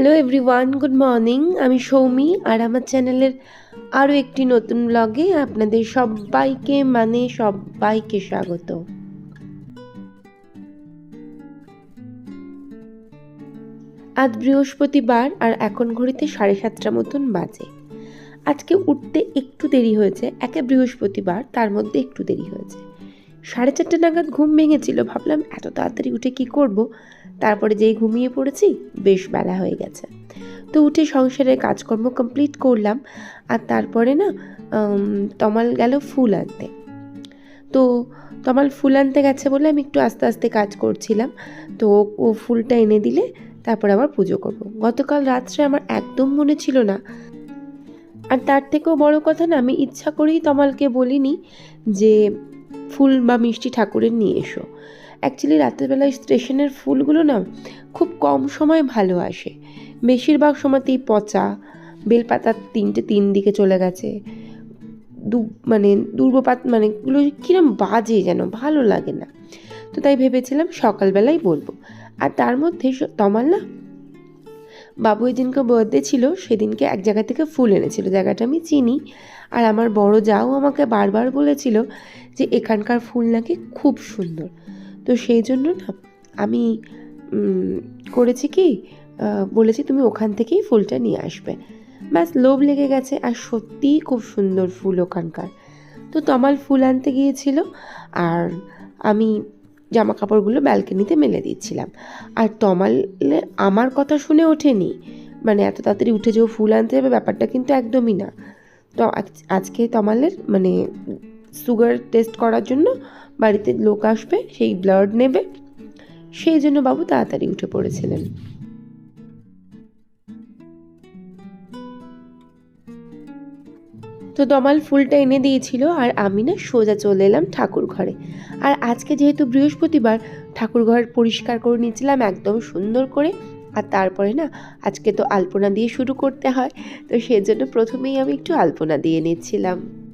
Hello everyone good morning আমি সৌমি, আর আমার চ্যানেলের আরও একটি নতুন ব্লগে আপনাদের সবাইকে মানে সবাইকে স্বাগত। আজ বৃহস্পতিবার, আর এখন ঘড়িতে সাড়ে সাতটা মতন বাজে। আজকে উঠতে একটু দেরি হয়েছে, একে বৃহস্পতিবার, তার মধ্যে একটু দেরি হয়েছে। সাড়ে চারটে নাগাদ ঘুম ভেঙেছিল, ভাবলাম এত তাড়াতাড়ি উঠে কি করব? তারপরে যেই ঘুমিয়ে পড়েছি, বেশ বেলা হয়ে গেছে। তো উঠে সংসারের কাজকর্ম কমপ্লিট করলাম, আর তারপরে না তমাল গেল ফুল আনতে। তো তমাল ফুল আনতে গেছে বলে আমি একটু আস্তে আস্তে কাজ করছিলাম, তো ও ফুলটা এনে দিলে তারপর আবার পুজো করব। গতকাল রাত্রে আমার একদম মনে ছিল না। আর তার থেকেও বড় কথা না, আমি ইচ্ছা করেই তমালকে বলিনি যে ফুল বা মিষ্টি ঠাকুরের নিয়ে এসো। অ্যাকচুয়ালি রাত্রেবেলায় স্টেশনের ফুলগুলো না খুব কম সময় ভালো আসে। বেশিরভাগ সময়তেই পচা, বেলপাতার তিনটে তিন দিকে চলে গেছে। দু মানে দুর্বপাত মানে এগুলো কিরম বাজে যেন, ভালো লাগে না। তো তাই ভেবেছিলাম সকালবেলাই বলব। আর তার মধ্যে তমাল না? বাবু যেদিনকে বার্থডে ছিল, সেদিনকে এক জায়গা থেকে ফুল এনেছিল। জায়গাটা আমি চিনি। আর আমার বড় যাও আমাকে বারবার বলেছিল যে এখানকার ফুল নাকি খুব সুন্দর। তো সেই জন্য না, আমি করেছি কি বলেছি তুমি ওখান থেকেই ফুলটা নিয়ে আসবে। ব্যাস, লোভ লেগে গেছে আর সত্যিই খুব সুন্দর ফুল ওখানকার। তো তমাল ফুল আনতে গিয়েছিল আর আমি জামা কাপড়গুলো ব্যালকনিতে মেলে দিচ্ছিলাম। আর তমাল আমার কথা শুনে ওঠেনি মানে এত তাড়াতাড়ি উঠে যেও ফুল আনতে যাবে ব্যাপারটা কিন্তু একদমই না। তো আজ- আজকে তমালের মানে সুগার টেস্ট করার জন্য বাড়িতে লোক আসবে, সেই ব্লাড নেবে। সেই জন্য বাবু তাড়াতাড়ি উঠে পড়েছিলেন। তো দমাল ফুলটা এনে দিয়েছিল আর আমি না সোজা চলে এলাম ঠাকুর ঘরে। আর আজকে যেহেতু বৃহস্পতিবার, ঠাকুর ঘর পরিষ্কার করে নিয়েছিলাম একদম সুন্দর করে। আর তারপরে না, আজকে তো আলপনা দিয়ে শুরু করতে হয়। তো সেজন্য প্রথমেই আমি একটু আলপনা দিয়ে নিচ্ছিলাম।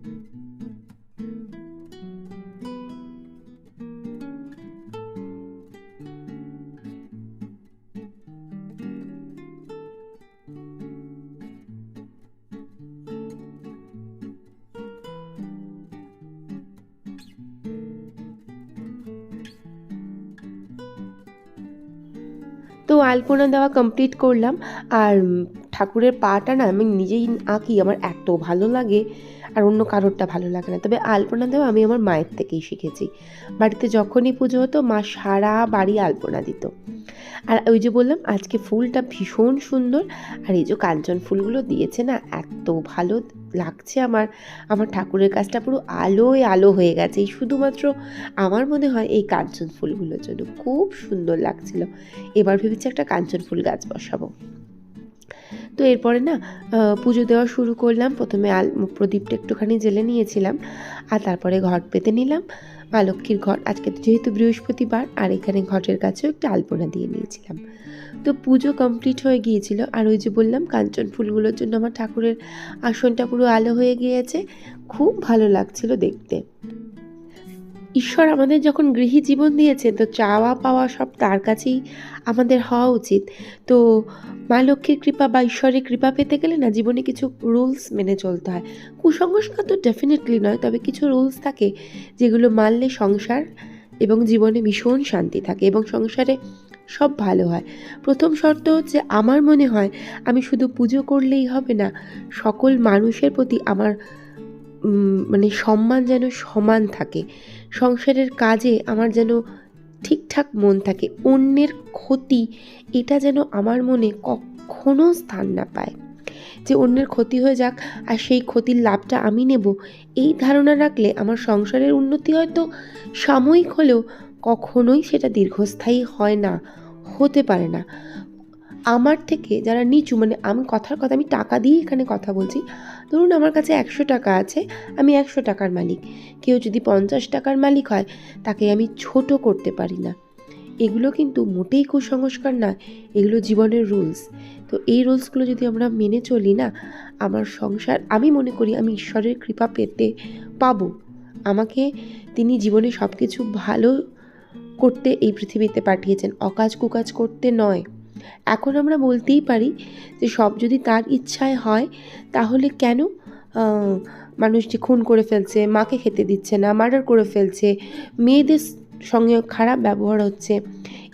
তো আলপনা দেওয়া কমপ্লিট করলাম। আর ঠাকুরের পাটা না আমি নিজেই আঁকি, আমার এত ভালো লাগে। আর অন্য কারোরটা ভালো লাগে না। তবে আলপনা দেওয়া আমি আমার মায়ের থেকেই শিখেছি। বাড়িতে যখনই পুজো হতো, মা সারা বাড়ি আলপনা দিত। আর ওই যে বললাম, আজকে ফুলটা ভীষণ সুন্দর। আর এই যে কাঞ্চন ফুলগুলো দিয়েছে না, এত ভালো লাগছে আমার আমার ঠাকুরের কাজটা পুরো আলোয় আলো হয়ে গেছে। এই শুধুমাত্র আমার মনে হয় এই কাঞ্চন ফুলগুলোর জন্য খুব সুন্দর লাগছিল। এবার ভেবেছি একটা কাঞ্চন ফুল গাছ বসাবো। তো এরপরে না পুজো দেওয়া শুরু করলাম। প্রথমে আল, প্রদীপটা একটুখানি জেলে নিয়েছিলাম আর তারপরে ঘট পেতে নিলাম। মা লক্ষ্মীর ঘট, আজকে তো যেহেতু বৃহস্পতিবার আর এখানে ঘটের কাছেও একটু আলপনা দিয়ে নিয়েছিলাম। তো পুজো কমপ্লিট হয়ে গিয়েছিল। আর ওই যে বললাম, কাঞ্চন ফুলগুলোর জন্য আমার ঠাকুরের আসনটা পুরো আলো হয়ে গিয়েছে। খুব ভালো লাগছিল দেখতে। ঈশ্বর আমাদের যখন গৃহী জীবন দিয়েছে তো চাওয়া পাওয়া সব তার কাছেই আমাদের হওয়া উচিত। তো মা লক্ষ্মীর কৃপা বা ঈশ্বরের কৃপা পেতে গেলে না জীবনে কিছু রুলস মেনে চলতে হয়। কুসংস্কার তো ডেফিনেটলি নয়, তবে কিছু রুলস থাকে যেগুলো মানলে সংসার এবং জীবনে ভীষণ শান্তি থাকে এবং সংসারে সব ভালো হয়। প্রথম শর্ত হচ্ছে আমার মনে হয় আমি শুধু পুজো করলেই হবে না, সকল মানুষের প্রতি আমার মানে সম্মান যেন সমান থাকে। সংসারের কাজে আমার যেন ঠিকঠাক মন থাকে, অন্যের ক্ষতি এটা যেন আমার মনে কখনো স্থান না পায়। যে অন্যের ক্ষতি হয়ে যাক আর সেই ক্ষতির লাভটা আমি নেব, এই ধারণা রাখলে আমার সংসারের উন্নতি হয়তো সাময়িক হলেও কখনোই সেটা দীর্ঘস্থায়ী হয় না, হতে পারে না। আমার থেকে যারা নিচু মানে আমি কথার কথা, আমি টাকা দিয়ে এখানে কথা বলছি, ধরুন আমার কাছে একশো টাকা আছে, আমি একশো টাকার মালিক। কেউ যদি পঞ্চাশ টাকার মালিক হয়, তাকে আমি ছোট করতে পারি না। এগুলো কিন্তু মোটেই কুসংস্কার নয়, এগুলো জীবনের রুলস। তো এই রুলসগুলো যদি আমরা মেনে চলি না, আমার সংসার, আমি মনে করি আমি ঈশ্বরের কৃপা পেতে পাবো। আমাকে, তিনি জীবনে সব কিছু ভালো করতে এই পৃথিবীতে পাঠিয়েছেন। অকাজ কুকাজ করতে নয়। এখন আমরা বলতেই পারি যে সব যদি তার ইচ্ছায় হয়, তাহলে কেন মানুষটি খুন করে ফেলছে, মাকে খেতে দিচ্ছে না, মার্ডার করে ফেলছে, মেয়েদের সঙ্গে খারাপ ব্যবহার হচ্ছে,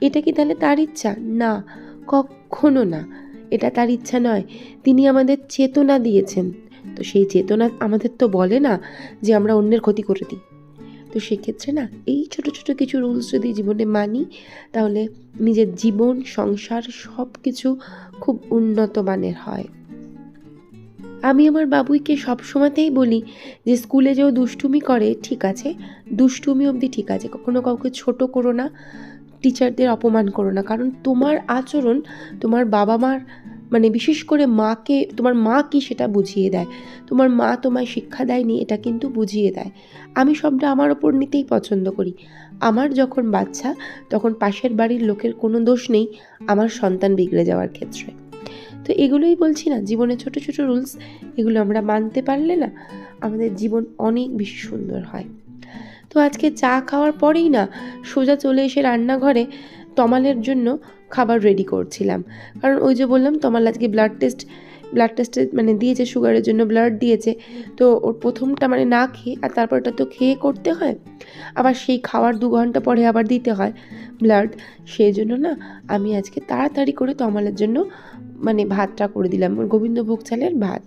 এটা কি তাহলে তার ইচ্ছা? না, কখনো না। এটা তার ইচ্ছা নয়। তিনি আমাদের চেতনা দিয়েছেন। তো সেই চেতনা আমাদের তো বলে না যে আমরা অন্যের ক্ষতি করে দিই। তো সেক্ষেত্রে না, এই ছোট ছোট কিছু রুলস যদি জীবনে মানি, তাহলে নিজের জীবন, সংসার সব কিছু খুব উন্নত মানের হয়। আমি আমার বাবুইকে সব সময়তেই বলি যে, স্কুলে যেও দুষ্টুমি করে, ঠিক আছে। দুষ্টুমি অবধি ঠিক আছে। কখনো কাউকে ছোট করো না টিচারদের অপমান করো না। কারণ তোমার আচরণ তোমার বাবা মার মানে বিশেষ করে মাকে, তোমার মা কি সেটা বুঝিয়ে দেয়? তোমার মা তোমায় শিক্ষা দেয়নি, এটা কিন্তু বুঝিয়ে দেয়। আমি সবটা আমার ওপর নিতেই পছন্দ করি। আমার যখন বাচ্চা, তখন পাশের বাড়ির লোকের কোনো দোষ নেই, আমার সন্তান বিগড়ে যাওয়ার ক্ষেত্রে। তো এগুলোই বলছি না, জীবনে ছোট ছোট রুলস এগুলো আমরা মানতে পারলে না, আমাদের জীবন অনেক বেশি সুন্দর হয়। তো আজকে চা খাওয়ার পরেই না, সোজা চলে এসে রান্নাঘরে তমালের জন্য খাবার রেডি করছিলাম। কারণ ওই যে বললাম, তমাল আজকে ব্লাড টেস্ট ব্লাড টেস্টে মানে দিয়েছে সুগারের জন্য ব্লাড দিয়েছে। তো ওর প্রথমটা মানে না খেয়ে, আর তারপরটা তো খেয়ে করতে হয়। আবার সেই খাওয়ার দু ঘণ্টা পরে আবার দিতে হয় ব্লাড সেই জন্য না আমি আজকে তাড়াতাড়ি করে তমালের জন্য মানে ভাতটা করে দিলাম। গোবিন্দভোগ চালের ভাত।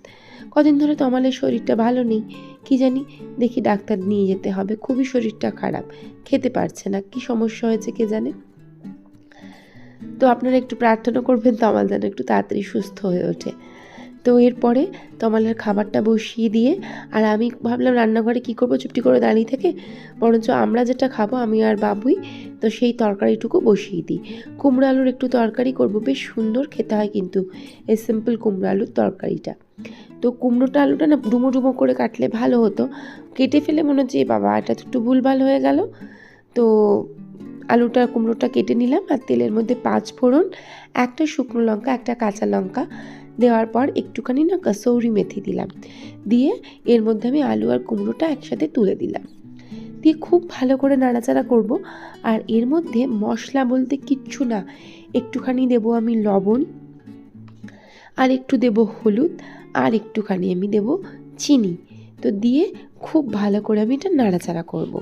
কদিন ধরে তমালের শরীরটা ভালো নেই। কি জানি? দেখি ডাক্তার নিয়ে যেতে হবে। খুবই শরীরটা খারাপ। খেতে পারছে না। কি সমস্যা হয়েছে কে জানে? তো আপনারা একটু প্রার্থনা করবেন, তমাল যেন একটু তাড়াতাড়ি সুস্থ হয়ে ওঠে। তো এরপরে তমালের খাবারটা বসিয়ে দিয়ে, আর আমি ভাবলাম রান্নাঘরে কী করব, চুপটি করে দাঁড়িয়ে থেকে, বরঞ্চ আমরা যেটা খাব, আমি আর বাবুই, তো সেই তরকারিটুকু বসিয়ে দিই। কুমড়ো আলুর একটু তরকারি করব, বেশ সুন্দর খেতে হয় কিন্তু, এই সিম্পল কুমড়ো আলুর তরকারিটা। তো কুমড়োটা, আলুটা না ডুমো ডুমো করে কাটলে ভালো হতো। কেটে ফেলে মনে হচ্ছে, "এ বাবা, এটা তো একটু ভুলভাল হয়ে গেল। তো আলুটা, কুমড়োটা কেটে নিলাম আর তেলের মধ্যে পাঁচ ফোড়ন, একটা শুকনো লঙ্কা, একটা কাঁচা লঙ্কা দেওয়ার পর একটুখানি না কসৌরি মেথি দিলাম। দিয়ে এর মধ্যে আমি আলু আর কুমড়োটা একসাথে তুলে দিলাম। দিয়ে খুব ভালো করে নাড়াচাড়া করব আর এর মধ্যে মশলা বলতে কিচ্ছু না। একটুখানি দেবো আমি লবণ, আর একটু দেব হলুদ, আর একটুখানি আমি দেব চিনি। তো দিয়ে খুব ভালো করে আমি এটা নাড়াচাড়া করব।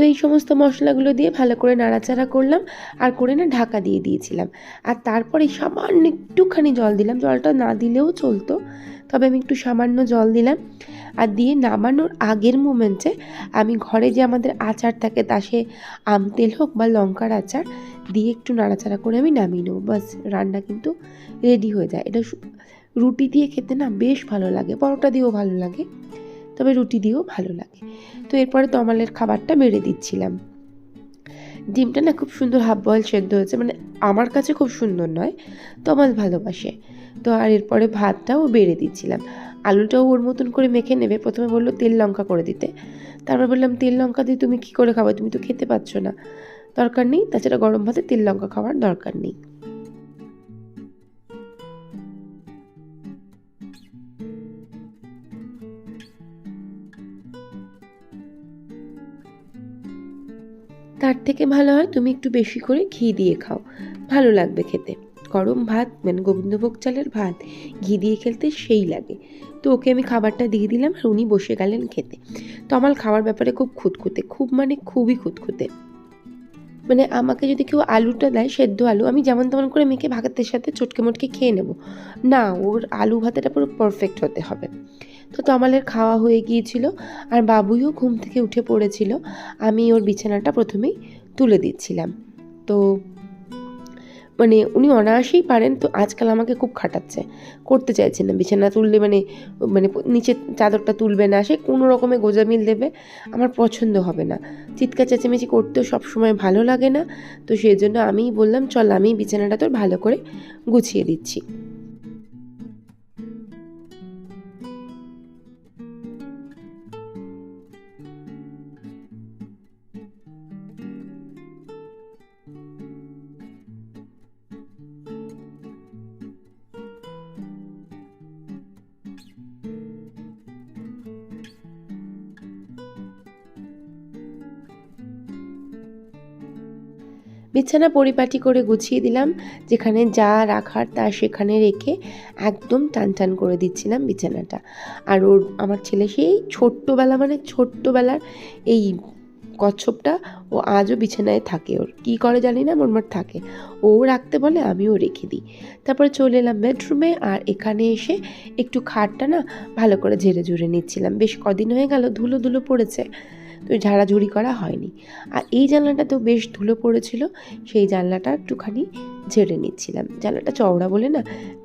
তো এই সমস্ত মশলাগুলো দিয়ে ভালো করে নাড়াচাড়া করলাম আর করে না ঢাকা দিয়ে দিয়েছিলাম। আর তারপরে সামান্য একটুখানি জল দিলাম। জলটা না দিলেও চলতো, তবে আমি একটু সামান্য জল দিলাম। আর দিয়ে নামানোর আগের মোমেন্টে আমি ঘরে যে আমাদের আচার থাকে তা সে আম তেল হোক বা লঙ্কার আচার দিয়ে একটু নাড়াচাড়া করে আমি নামিয়ে নেব। বাস, রান্না কিন্তু রেডি হয়ে যায়। এটা রুটি দিয়ে খেতে না বেশ ভালো লাগে, পরোটা দিয়েও ভালো লাগে। তবে রুটি দিয়েও ভালো লাগে। তো এরপরে তমালের খাবারটা বেড়ে দিচ্ছিলাম। ডিমটা না খুব সুন্দর হাফ বয়েল সেদ্ধ হয়েছে মানে আমার কাছে খুব সুন্দর নয়, তমাল ভালোবাসে। তো আর এরপরে ভাতটাও বেড়ে দিচ্ছিলাম। আলুটাও ওর মতন করে মেখে নেবে, প্রথমে বলল তেল লঙ্কা করে দিতে। তারপর বললাম, তেল লঙ্কা দিয়ে তুমি কী করে খাবে? তুমি তো খেতে পাচ্ছ না। দরকার নেই, তাছাড়া গরম ভাতে তেল লঙ্কা খাওয়ার দরকার নেই। তার থেকে ভালো হয় তুমি একটু বেশি করে ঘি দিয়ে খাও। ভালো লাগবে খেতে। গরম ভাত মানে গোবিন্দভোগ চালের ভাত। ঘি দিয়ে খেলতে সেই লাগে। তো ওকে আমি খাবারটা দিয়ে দিলাম আর উনি বসে গেলেন খেতে। তো আমার খাওয়ার ব্যাপারে খুব খুঁতখুঁতে, খুব মানে খুবই খুঁতখুঁতে। মানে আমাকে যদি কেউ আলুটা দেয়, সেদ্ধ আলু, আমি যেমন তেমন করে মেখে ভাতের সাথে চটকে মটকে খেয়ে নেব। না, ওর আলু ভাতেটা পুরো পারফেক্ট হতে হবে। তো তমালের খাওয়া হয়ে গিয়েছিল, আর বাবুইও ঘুম থেকে উঠে পড়েছিল। আমি ওর বিছানাটা প্রথমেই তুলে দিচ্ছিলাম। তো মানে উনি অনায়াসেই পারেন, তো আজকাল আমাকে খুব খাটাচ্ছে। করতে চাইছেন না, বিছানা তুললে মানে মানে নিচে চাদরটা তুলবে না, সে কোনো রকমে গোজামিল দেবে, আমার পছন্দ হবে না। চিৎকার চেঁচামেচি করতেও সবসময় ভালো লাগে না, তো সেই জন্য আমিই বললাম, চল আমি বিছানাটা তোর ভালো করে গুছিয়ে দিচ্ছি। বিছানা পরিপাটি করে গুছিয়ে দিলাম, যেখানে যা রাখার তা সেখানে রেখে একদম টান টান করে দিচ্ছিলাম বিছানাটা। আর ওর, আমার ছেলে সেই ছোট্টবেলা মানে ছোট্টবেলার এই কচ্ছপটা ও আজও বিছানায় থাকে ওর। কী করে জানি না, মোটমাট থাকে। ও রাখতে বলে আমিও রেখে দিই। তারপরে চলে এলাম বেডরুমে আর এখানে এসে একটু খাটটা না ভালো করে ঝেড়ে ঝুড়ে নিচ্ছিলাম। বেশ কদিন হয়ে গেল ধুলো ধুলো পড়েছে। তো ঝাড়াঝুড়ি করা হয়নি। আর এই জানলাটা তো বেশ ধুলো পড়েছিল, সেই জানলাটা একটুখানি ঝেড়ে নিচ্ছিলাম। জানলাটা চওড়া বলে না,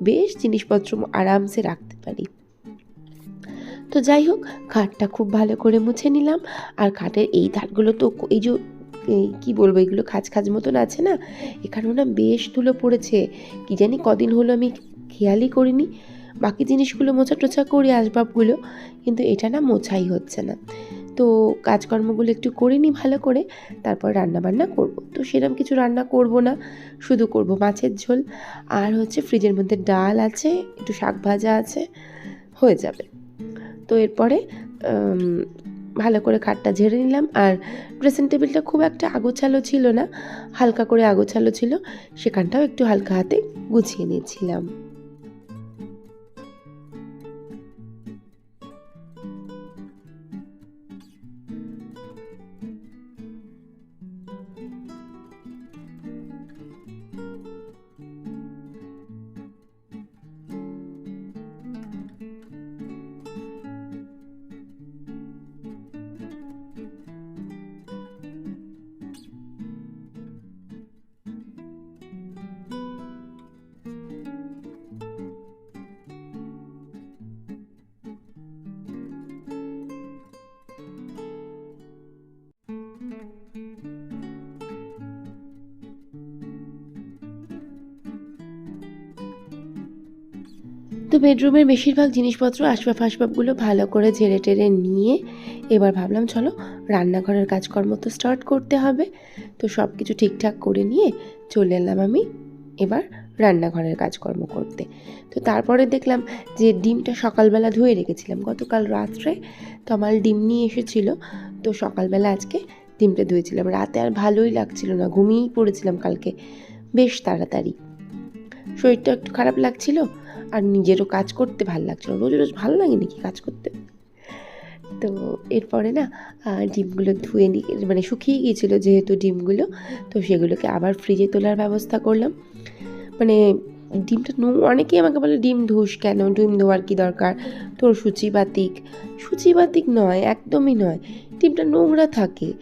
বেশ জিনিসপত্র আরামসে রাখতে পারি। তো যাই হোক, খাটটা খুব ভালো করে মুছে নিলাম। আর খাটের এই ধারগুলো তো এই যে কী বলব, এগুলো খাজ খাজ মতন আছে না, এখানেও না বেশ ধুলো পড়েছে। কি জানি কদিন হলো আমি খেয়ালই করিনি। বাকি জিনিসগুলো মোছা টোছা করি আসবাবগুলো, কিন্তু এটা না মোছাই হচ্ছে না। তো কাজকর্মগুলো একটু করে নিই ভালো করে, তারপর রান্না বান্না করব। তো সেরকম কিছু রান্না করব না, শুধু করব মাছের ঝোল। আর হচ্ছে ফ্রিজের মধ্যে ডাল আছে, একটু শাক ভাজা আছে, হয়ে যাবে। তো এরপরে ভালো করে খাটটা ঝেড়ে নিলাম। আর ড্রেসিং টেবিলটা খুব একটা আগোছালো ছিল না, হালকা করে আগোছালো ছিল, সেখানটাও একটু হালকা হাতে গুছিয়ে নিয়েছিলাম। তো বেডরুমের বেশিরভাগ জিনিসপত্র আসবাব আসবাবগুলো ভালো করে ঝেড়ে টেড়ে নিয়ে এবার ভাবলাম, চলো রান্নাঘরের কাজকর্ম তো স্টার্ট করতে হবে। তো সব কিছু ঠিকঠাক করে নিয়ে চলে এলাম আমি এবার রান্নাঘরের কাজকর্ম করতে। তো তারপরে দেখলাম যে ডিমটা সকালবেলা ধুয়ে রেখেছিলাম। গতকাল রাত্রে তমাল ডিম নিয়ে এসেছিল। তো সকালবেলা আজকে ডিমটা ধুয়েছিলাম। রাতে আর ভালোই লাগছিল না, ঘুমিয়েই পড়েছিলাম কালকে। বেশ তাড়াতাড়ি। শরীরটা একটু খারাপ লাগছিল? আর নিজেরও কাজ করতে ভালো লাগছিল রোজ রোজ ভালো লাগে নাকি কাজ করতে? তো এরপরে না ডিমগুলো ধুয়ে নিয়ে মানে শুকিয়ে গিয়েছিল যেহেতু ডিমগুলো, তো সেগুলোকে আবার ফ্রিজে তোলার ব্যবস্থা করলাম। মানে ডিমটা নো, অনেকেই আমাকে বলে, ডিম ধুস কেন? ডিম ধোয়ার কী দরকার? তোর সূচিবাতিক। সূচিবাতিক নয়, একদমই নয়। ডিমটা নোংরা থাকে।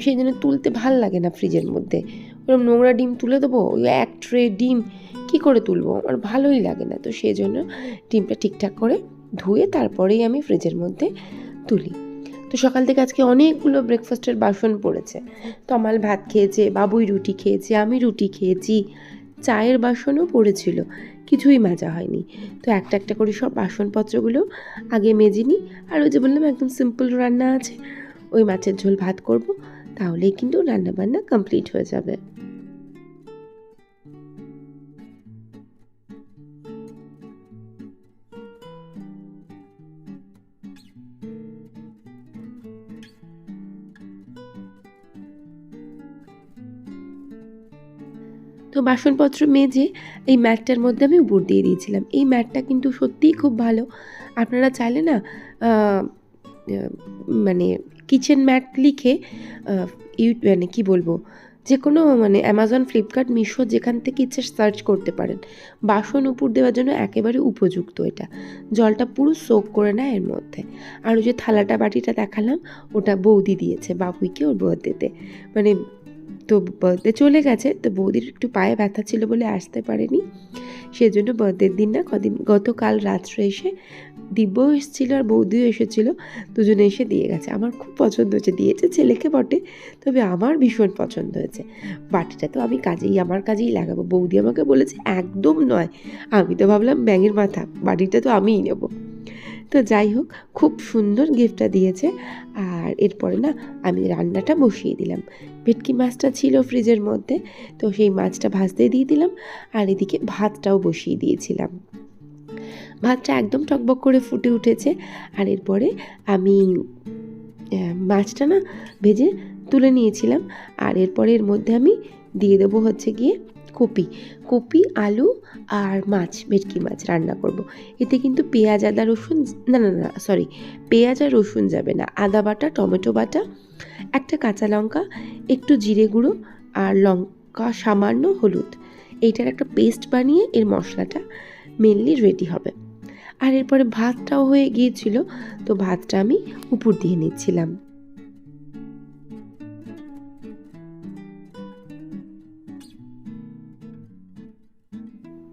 সেই জন্য তুলতে ভালো লাগে না ফ্রিজের মধ্যে। ওরকম নোংরা ডিম তুলে দেবো, ওই এক ট্রে ডিম, কি করে তুলবো? আমার ভালোই লাগে না। তো সেই জন্য ডিমটা ঠিকঠাক করে ধুয়ে তারপরেই আমি ফ্রিজের মধ্যে তুলি। তো সকাল থেকে আজকে অনেকগুলো ব্রেকফাস্টের বাসন পড়েছে। তমাল ভাত খেয়েছে, বাবুই রুটি খেয়েছে, আমি রুটি খেয়েছি। চায়ের বাসনও পড়েছিল, কিছুই মাজা হয়নি। তো একটা একটা করে সব বাসনপত্রগুলো আগে মেজে নিই। আর ওই যে বললাম, একদম সিম্পল রান্না আছে, ওই মাছের ঝোল ভাত করব, তাহলেই কিন্তু রান্নাবান্না কমপ্লিট হয়ে যাবে। তো বাসনপত্র মেজে এই ম্যাটটার মধ্যে আমি উপর দিয়ে দিয়েছিলাম। এই ম্যাটটা কিন্তু সত্যিই খুব ভালো। আপনারা চাইলে না মানে কিচেন ম্যাট লিখে ইউ মানে কী বলব যে কোনো মানে অ্যামাজন, ফ্লিপকার্ট, মিশো যেখান থেকে ইচ্ছে সার্চ করতে পারেন। বাসন উপর দেওয়ার জন্য একেবারে উপযুক্ত এটা। জলটা পুরো সোক করে নেয় এর মধ্যে। আর ওই যে থালাটা বাটিটা দেখালাম, ওটা বৌদি দিয়েছে বাবুইকে ওর বার্থডেতে মানে তো বার্থডে চলে গেছে, তো বৌদির একটু পায়ে ব্যথা ছিল বলে আসতে পারেনি। সেজন্য বার্থডের দিন না, কদিন, গতকাল রাত্রে এসে দিব্যও এসেছিল আর বৌদিও এসেছিল, দুজনে এসে দিয়ে গেছে। আমার খুব পছন্দ হয়েছে, দিয়েছে, ছেলেকে বটে, তবে আমার ভীষণ পছন্দ হয়েছে। বাটিটা তো আমি কাজেই, আমার কাজেই লাগাবো। বৌদি আমাকে বলেছে, একদম নয়। আমি তো ভাবলাম ব্যাঙের মাথা, বাটিটা তো আমিই নেব। তো যাই হোক, খুব সুন্দর গিফটটা দিয়েছে। আর এরপরে না, আমি রান্নাটা বসিয়ে দিলাম। ভেটকি মাছটা ছিল ফ্রিজের মধ্যে, তো সেই মাছটা ভাজতে দিয়ে দিলাম। আর এদিকে ভাতটাও বসিয়ে দিয়েছিলাম। ভাতটা একদম টকবক করে ফুটে উঠেছে। আর এরপরে আমি মাছটা না ভেজে তুলে নিয়েছিলাম। আর এরপরে এর মধ্যে আমি দিয়ে দেবো হচ্ছে গিয়ে কপি কপি, আলু আর মাছ, ভেটকি মাছ রান্না করব। এতে কিন্তু পেঁয়াজ, আদা, রসুন, না না না সরি পেঁয়াজ আর রসুন যাবে না। আদা বাটা, টমেটো বাটা, একটা কাঁচা লঙ্কা, একটু জিরে গুঁড়ো আর লঙ্কা সামান্য হলুদ। এইটার একটা পেস্ট বানিয়ে এর মশলাটা মেনলি রেডি হবে। আর এরপরে ভাতটাও হয়ে গিয়েছিল, তো ভাতটা আমি উপর দিয়ে নিচ্ছিলাম।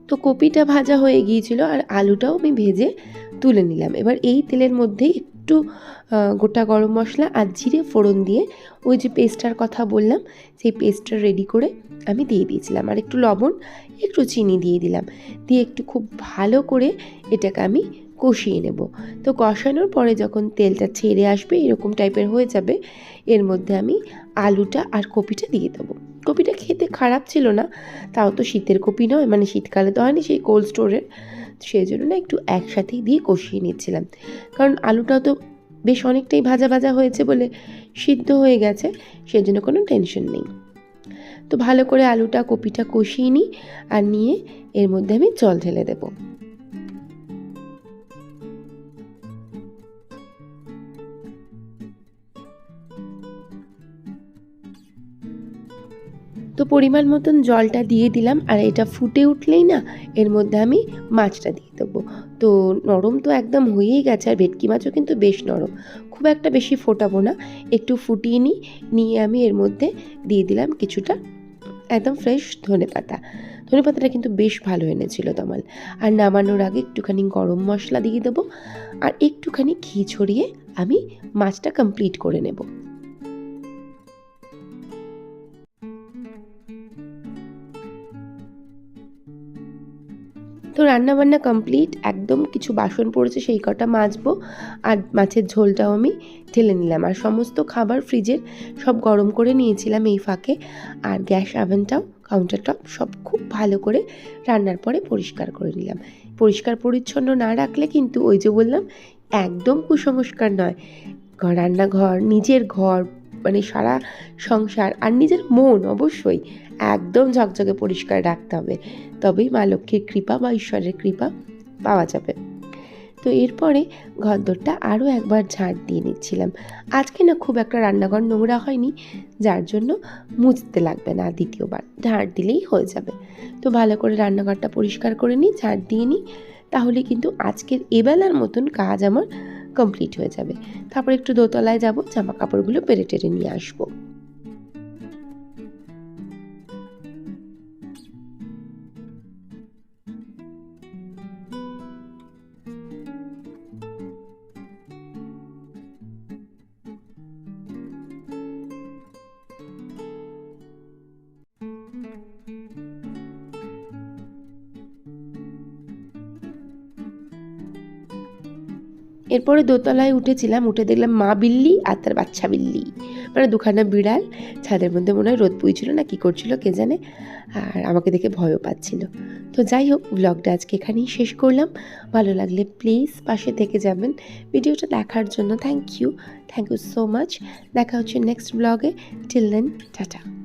তো কপিটা ভাজা হয়ে গিয়েছিল আর আলুটাও আমি ভেজে তুলে নিলাম। এবার এই তেলের মধ্যে একটু গোটা গরম মশলা আর জিরে ফোড়ন দিয়ে ওই যে পেস্টটার কথা বললাম, সেই পেস্টটা রেডি করে আমি দিয়ে দিয়েছিলাম। আর একটু লবণ, একটু চিনি দিয়ে দিলাম। দিয়ে একটু খুব ভালো করে এটাকে আমি কষিয়ে নেব। তো কষানোর পরে যখন তেলটা ছেড়ে আসবে, এরকম টাইপের হয়ে যাবে, এর মধ্যে আমি আলুটা আর কপিটা দিয়ে দেবো। কপিটা খেতে খারাপ ছিল না, তাও তো শীতের কপি নয় মানে শীতকালে তো হয়নি সেই কোল্ড স্টোরের সেই জন্য না একটু একসাথেই দিয়ে কষিয়ে নিচ্ছিলাম। কারণ আলুটাও তো বেশ অনেকটাই ভাজা ভাজা হয়েছে বলে সিদ্ধ হয়ে গেছে, সেই জন্য কোনো টেনশন নেই। তো ভালো করে আলুটা কপিটা কষিয়ে নিই আর নিয়ে এর মধ্যে আমি জল ঢেলে দেবো। তো পরিমাণ মতন জলটা দিয়ে দিলাম আর এটা ফুটে উঠলেই না এর মধ্যে আমি মাছটা দিয়ে দেবো। তো নরম তো একদম হয়েই গেছে আর ভেটকি মাছও কিন্তু বেশ নরম। খুব একটা বেশি ফোটাবো না, একটু ফুটিয়ে নিই, নিয়ে আমি এর মধ্যে দিয়ে দিলাম কিছুটা একদম ফ্রেশ ধনে পাতা। ধনে পাতাটা কিন্তু বেশ ভালো এনেছিল তমাল। আর নামানোর আগে একটুখানি গরম মশলা দিয়ে দেবো আর একটুখানি ঘি ছড়িয়ে আমি মাছটা কমপ্লিট করে নেব। তো রান্না বান্না কমপ্লিট একদম কিছু বাসন পড়েছে, সেই কটা মাজবো, আর মাছের ঝোলটাও আমি ঢেলে নিলাম। আর সমস্ত খাবার ফ্রিজের সব গরম করে নিয়েছিলাম এই ফাঁকে, আর গ্যাস ওভেনটাও কাউন্টার টপ সব খুব ভালো করে রান্নার পরে পরিষ্কার করে নিলাম। পরিষ্কার পরিচ্ছন্ন না রাখলে কিন্তু ওই যে বললাম, একদম কুসংস্কার নয়। ঘর রান্নাঘর, নিজের ঘর মানে সারা সংসার আর নিজের মন অবশ্যই একদম ঝকঝকে পরিষ্কার রাখতে হবে। তবেই মা লক্ষ্মীর কৃপা বা ঈশ্বরের কৃপা পাওয়া যাবে। তো এরপরে ঘরদোরটা আরও একবার ঝাঁট দিয়ে নিচ্ছিলাম। আজকে না খুব একটা রান্নাঘর নোংরা হয়নি, যার জন্য মুছতে লাগবে না দ্বিতীয়বার। ঝাঁট দিলেই হয়ে যাবে। তো ভালো করে রান্নাঘরটা পরিষ্কার করে নিই, ঝাঁট দিয়ে নিই। তাহলে কিন্তু আজকের এবেলার মতন কাজ আমার কমপ্লিট হয়ে যাবে। তারপর একটু দোতলায় যাব জামা কাপড়গুলো পেরে টেরে নিয়ে আসব। এরপরে দোতলায় উঠেছিলাম, উঠে দেখলাম মা বিল্লি আর তার বাচ্চা বিল্লি। মানে দুখানা বিড়াল, ছাদের মধ্যে মনে হয় রোদ পুইছিল না, কী করছিল কে জানে, আর আমাকে দেখে ভয়ও পাচ্ছিল। তো যাই হোক ব্লগটা আজকে এখানেই শেষ করলাম। ভালো লাগলে প্লিজ পাশে থেকে যাবেন। ভিডিওটা দেখার জন্য thank you thank you so much দেখা হচ্ছে নেক্সট ব্লগে টিল দেন টাটা